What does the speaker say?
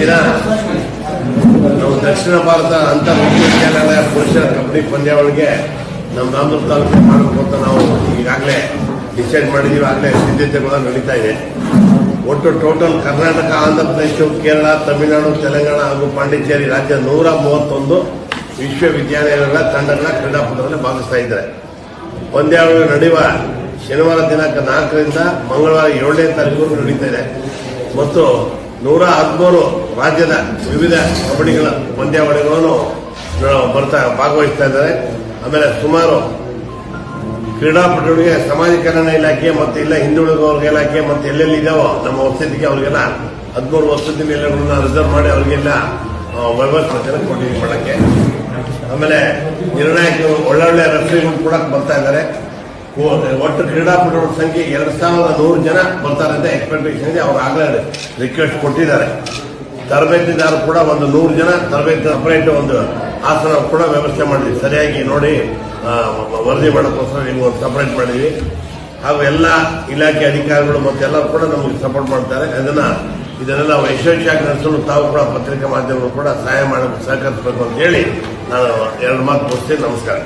ದಿನ ನಾವು ದಕ್ಷಿಣ ಭಾರತ ಅಂತ ವಿಶ್ವವಿದ್ಯಾಲಯ ಪುರುಷರ ಕಬಡ್ಡಿ ಪಂದ್ಯಾವಳಿಗೆ ನಮ್ಮ ರಾಮದುರ್ಗ ತಾಲೂಕು ಮಾಡಬೇಕು ಅಂತ ನಾವು ಈಗಾಗಲೇ ಡಿಸೈಡ್ ಮಾಡಿದ್ದೀವಿ ಆಗಲೇ ಸಿದ್ಧತೆಗಳು ನಡೀತಾ ಇದೆ. ಒಟ್ಟು ಟೋಟಲ್ ಕರ್ನಾಟಕ, ಆಂಧ್ರ ಪ್ರದೇಶ, ಕೇರಳ, ತಮಿಳುನಾಡು, ತೆಲಂಗಾಣ ಹಾಗೂ ಪಾಂಡಿಚೇರಿ ರಾಜ್ಯ ನೂರ ಮೂವತ್ತೊಂದು ವಿಶ್ವವಿದ್ಯಾಲಯಗಳ ತಂಡಗಳ ಕ್ರೀಡಾಪಟುಗಳಲ್ಲಿ ಭಾಗಿಸ್ತಾ ಇದ್ದಾರೆ. ಪಂದ್ಯಾವಳಿ ನಡೆಯುವ ಶನಿವಾರ ದಿನಾಂಕ ನಾಲ್ಕರಿಂದ ಮಂಗಳವಾರ ಏಳನೇ ತಾರೀಕು ನಡೀತಾ ಇದೆ. ಮತ್ತು ನೂರ ಹದಿಮೂರು ರಾಜ್ಯದ ವಿವಿಧ ಕಬಡ್ಡಿಗಳ ಪಂದ್ಯಾವಳಿಗಳನ್ನು ಬರ್ತಾ ಭಾಗವಹಿಸ್ತಾ ಇದ್ದಾರೆ. ಆಮೇಲೆ ಸುಮಾರು ಕ್ರೀಡಾಪಟುಗಳಿಗೆ ಸಮಾಜ ಕಲ್ಯಾಣ ಇಲಾಖೆ ಮತ್ತು ಇಲ್ಲ ಹಿಂದುಳಿದ ವರ್ಗ ಇಲಾಖೆ ಮತ್ತು ಎಲ್ಲೆಲ್ಲಿ ಇದಾವೋ ನಮ್ಮ ವಸತಿಗೆ ಅವರಿಗೆಲ್ಲ ಹದಿಮೂರು ವಸತಿ ನಿಲಯಗಳನ್ನ ರಿಸರ್ವ್ ಮಾಡಿ ಅವರಿಗೆಲ್ಲ ವ್ಯವಸ್ಥೆ ಕೊಟ್ಟಿದ್ದೀವಿ ಮಾಡಕ್ಕೆ. ಆಮೇಲೆ ನಿರ್ಣಾಯಕರು ಒಳ್ಳೊಳ್ಳೆ ರಸ್ತೆಗಳು ಕೂಡ ಬರ್ತಾ ಇದ್ದಾರೆ. ಒಟ್ಟು ಕ್ರೀಡಾಪಟುಗಳ ಸಂಖ್ಯೆ ಎರಡು ಸಾವಿರದ ನೂರು ಜನ ಬರ್ತಾರೆ ಅಂತ ಎಕ್ಸ್ಪೆಕ್ಟೇಷನ್ ಇದೆ. ಅವ್ರು ಆಗಲೇ ರಿಕ್ವೆಸ್ಟ್ ಕೊಟ್ಟಿದ್ದಾರೆ. ತರಬೇತಿದಾರರು ಕೂಡ ಒಂದು ನೂರು ಜನ, ತರಬೇತಿ ಸಪರೇಟ್ ಒಂದು ಆಸನ ಕೂಡ ವ್ಯವಸ್ಥೆ ಮಾಡಿದ್ವಿ. ಸರಿಯಾಗಿ ನೋಡಿ ವರದಿ ಮಾಡೋಕ್ಕೋಸ್ಕರ ನೀವು ಒಂದು ಸಪರೇಟ್ ಮಾಡಿದ್ವಿ. ಹಾಗೂ ಎಲ್ಲ ಇಲಾಖೆ ಅಧಿಕಾರಿಗಳು ಮತ್ತೆ ಎಲ್ಲರೂ ಕೂಡ ನಮಗೆ ಸಪೋರ್ಟ್ ಮಾಡ್ತಾರೆ. ಅದನ್ನ ಇದನ್ನೆಲ್ಲ ಯಶಸ್ವಿಯಾಗಿ ನಡೆಸಲು ತಾವು ಕೂಡ ಪತ್ರಿಕಾ ಮಾಧ್ಯಮಗಳು ಕೂಡ ಸಹಾಯ ಮಾಡಬೇಕು, ಸಹಕರಿಸಬೇಕು ಅಂತ ಹೇಳಿ ನಾನು ಎರಡು ಮಾತು ಮುಗಿಸ್ತೀನಿ. ನಮಸ್ಕಾರ.